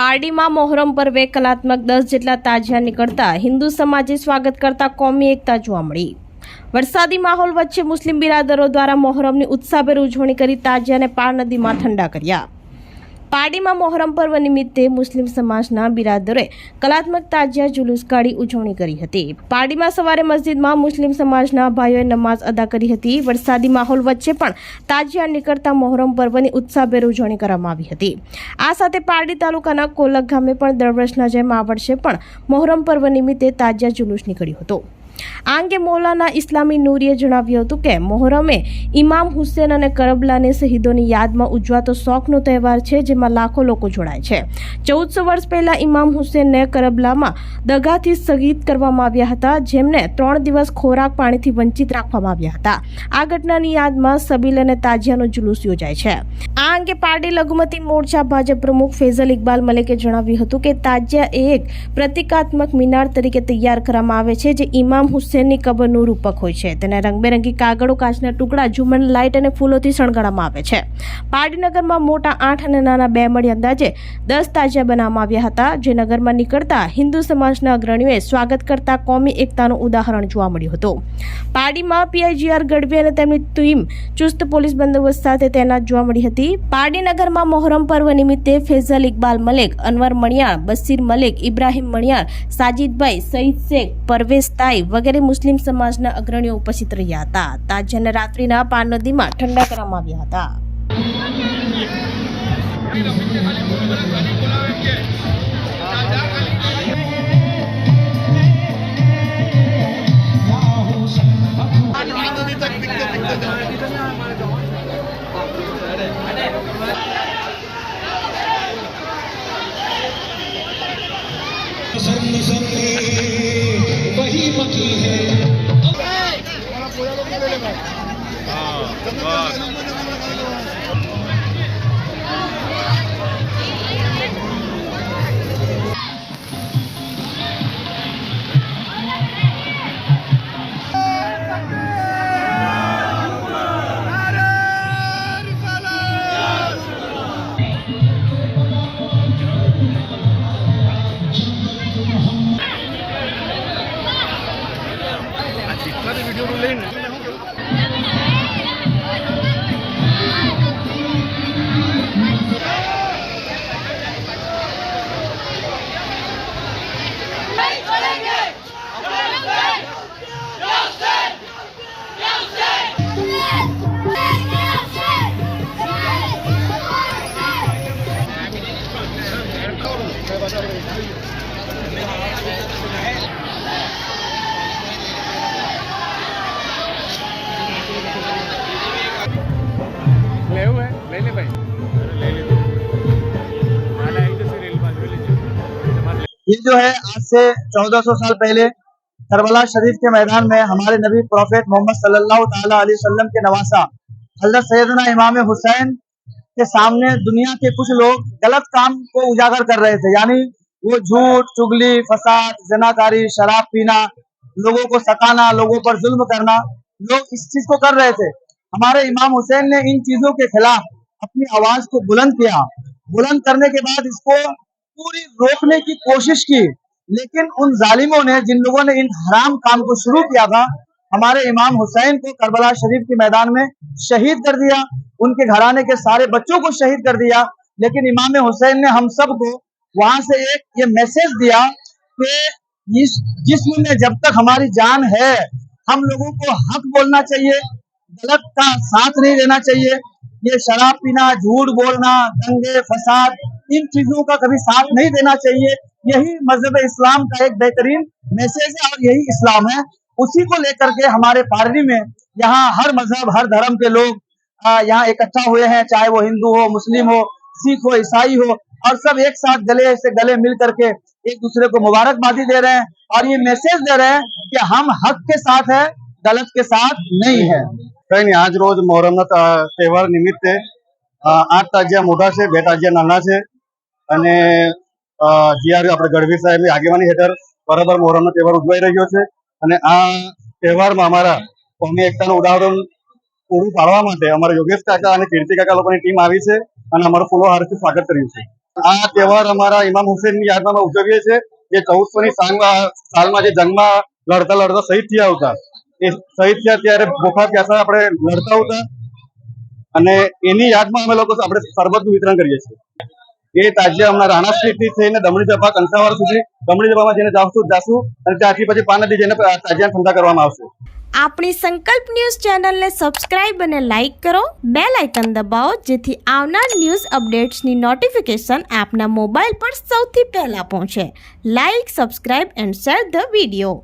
પારડીમાં મોહરમ પર્વે કલાત્મક દસ જેટલા તાજિયા નીકળતા હિન્દુ સમાજે સ્વાગત કરતા કોમી એકતા જોવા મળી. વરસાદી માહોલ વચ્ચે મુસ્લિમ બિરાદરો દ્વારા મોહરમની ઉત્સાહભેર ઉજવણી કરી તાજિયાને પાર નદીમાં ઠંડા કર્યા. પારડીમાં મોહરમ પર્વ નિમિત્તે મુસ્લિમ સમાજના બિરાદરોએ કલાત્મક તાજિયા જુલુસ કાઢી ઉજવણી કરી હતી. પારડીમાં સવારે મસ્જિદમાં મુસ્લિમ સમાજના ભાઈઓએ નમાઝ અદા કરી હતી. વરસાદી માહોલ વચ્ચે પણ તાજિયા નીકળતા મોહરમ પર્વની ઉત્સાહભેર ઉજવણી કરવામાં આવી હતી. આ સાથે પારડી તાલુકાના કોલક ગામે પણ દર વર્ષના જેમ આ વર્ષે પણ મોહરમ પર્વ નિમિત્તે તાજિયા જુલુસ નીકળ્યું હતું. આ અંગે મૌલાના ઇસ્લામી નૂરીએ જણાવ્યું હતું કે મોહરમે ઇમામ હુસેન અને કરબલાને શહીદોની યાદમાં ઉજવાતો શોખનો તહેવાર છે, જેમાં લાખો લોકો જોડાય છે. ચૌદસો વર્ષ પહેલાં ઇમામ હુસેનને કરબલામાં દગાથી સ્થગિત કરવામાં આવ્યા હતા, જેમને ત્રણ દિવસ ખોરાક પાણીથી વંચિત રાખવામાં આવ્યા હતા. આ ઘટનાની યાદમાં સબીલ અને તાજિયાનો જુલુસ યોજાય છે. આ અંગે પારડી લઘુમતી મોરચા ભાજપ પ્રમુખ ફેઝલ ઇકબાલ મલિકે જણાવ્યું હતું કે તાજિયા એ એક પ્રતિકાત્મક મિનાર તરીકે તૈયાર કરવામાં આવે છે, જે ઇમામ હુસેનની કબરનું રૂપક હોય છે. તેને રંગબેરંગી કાગળો, કાચના ટુકડા ઝુમન લાઇટ અને ફૂલોથી શણગારવામાં આવે છે. પારડીનગરમાં મોટા આઠ અને નાના બે મળી અંદાજે દસ તાજિયા બનાવવામાં આવ્યા હતા, જે નગરમાં નીકળતા હિન્દુ સમાજના અગ્રણીઓએ સ્વાગત કરતા કોમી એકતાનું ઉદાહરણ જોવા મળ્યું હતું. પારડીમાં પીઆઈજીઆર ગઢવી અને તેમની ટીમ ચુસ્ત પોલીસ બંદોબસ્ત સાથે તૈનાત જોવા મળી હતી. પારડીનગરમાં મોહરમ પર્વ નિમિત્તે ફેઝલ ઇકબાલ મલેક, અનવર મણિયાર બસીર મલેક, ઇબ્રાહિમ મણિયાર સાજિદભાઈ, સઈદ શેખ પરવેશ તાઈ વગેરે મુસ્લિમ સમાજના અગ્રણીઓ ઉપસ્થિત રહ્યા હતા. તાજિયાને રાત્રિના પાર નદીમાં ઠંડા કરવામાં આવ્યા હતા. Nossa. ले ये जो है, आज से 1400 साल पहले करबला शरीफ के मैदान में हमारे नबी प्रोफेट मोहम्मद सल्लल्लाहु अलैहि वसल्लम के नवासा, हज़रत सैदना इमाम हुसैन के सामने दुनिया के कुछ लोग गलत काम को उजागर कर रहे थे। यानी वो झूठ, चुगली, फसाद, जनाकारी, शराब पीना, लोगों को सताना, लोगों पर जुल्म करना, लोग इस चीज़ को कर रहे थे। हमारे इमाम हुसैन ने इन चीज़ों के खिलाफ अपनी आवाज़ को बुलंद किया। बुलंद करने के बाद इसको पूरी रोकने की कोशिश की। लेकिन उन जालिमों ने, जिन लोगों ने इन हराम काम को शुरू किया था, हमारे इमाम हुसैन को करबला शरीफ के मैदान में शहीद कर दिया। उनके घराने के सारे बच्चों को शहीद कर दिया। लेकिन इमाम हुसैन ने हम सबको वहाँ से एक ये मैसेज दिया कि इस जिस्म में जब तक हमारी जान है, हम लोगों को हक बोलना चाहिए, गलत का साथ नहीं देना चाहिए। ये शराब पीना, झूठ बोलना, दंगे, फसाद, इन चीज़ों का कभी साथ नहीं देना चाहिए। यही मज़हब इस्लाम का एक बेहतरीन मैसेज है और यही इस्लाम है। उसी को लेकर के हमारे पारडी में यहाँ हर मज़हब, हर धर्म के लोग यहाँ इकट्ठा हुए हैं, चाहे वो हिंदू हो, मुस्लिम हो, सिख हो, ईसाई हो, और सब एक साथ गले से गले मिल करके एक दूसरे को मुबारकबादी दे रहे हैं और ये मैसेज दे रहे हैं कि हम हक के साथ है, गलत के साथ नहीं है। કઈ નહીં આજ રોજ મોહરમના તહેવાર નિમિત્તે આઠ તાજિયા મોટા છે, બે તાજિયા નાના છે અને જીઆર આપણે ગઢવી સાહેબની આગેવાની હેઠળ બરાબર મોહરમનો તહેવાર ઉજવાઈ રહ્યો છે અને આ તહેવારમાં અમારા કોમી એકતાનું ઉદાહરણ પૂરું પાડવા માટે અમારા યોગેશ કાકા અને કીર્તિ કાકા લોકોની ટીમ આવી છે અને અમારું ફૂલો હારથી સ્વાગત કર્યું છે. આ તહેવાર અમારા ઇમામ હુસેનની યાદમાં ઉજવીએ છીએ, જે ચૌદસો ની સાલમાં જે જંગમાં લડતા લડતા શહીદ થયા હતા. એ શહીદ થયા ત્યારે ભૂખા પ્યાસા આપણે લડતા હતા. અને એની યાદમાં અમે લોકો આપણે શરબતનું વિતરણ કરીએ છીએ. એ તાજિયા હમણાં રાણા સ્ટ્રીટથી થઈને દમણી જપા કંસાવાડ સુધી દમણી જપામાં જઈને જાશું જાશું અને ત્યાંથી પછી પાન નદી જઈને તાજિયા ઠંડા કરવામાં આવશે. આપણી સંકલ્પ ન્યૂઝ ચેનલને સબસ્ક્રાઇબ અને લાઇક કરો. બે લાઇકન દબાવો, જેથી આવનાર ન્યૂઝ અપડેટ્સની નોટિફિકેશન આપના મોબાઈલ પર સૌથી પહેલાં પહોંચે. Like, subscribe and share the video.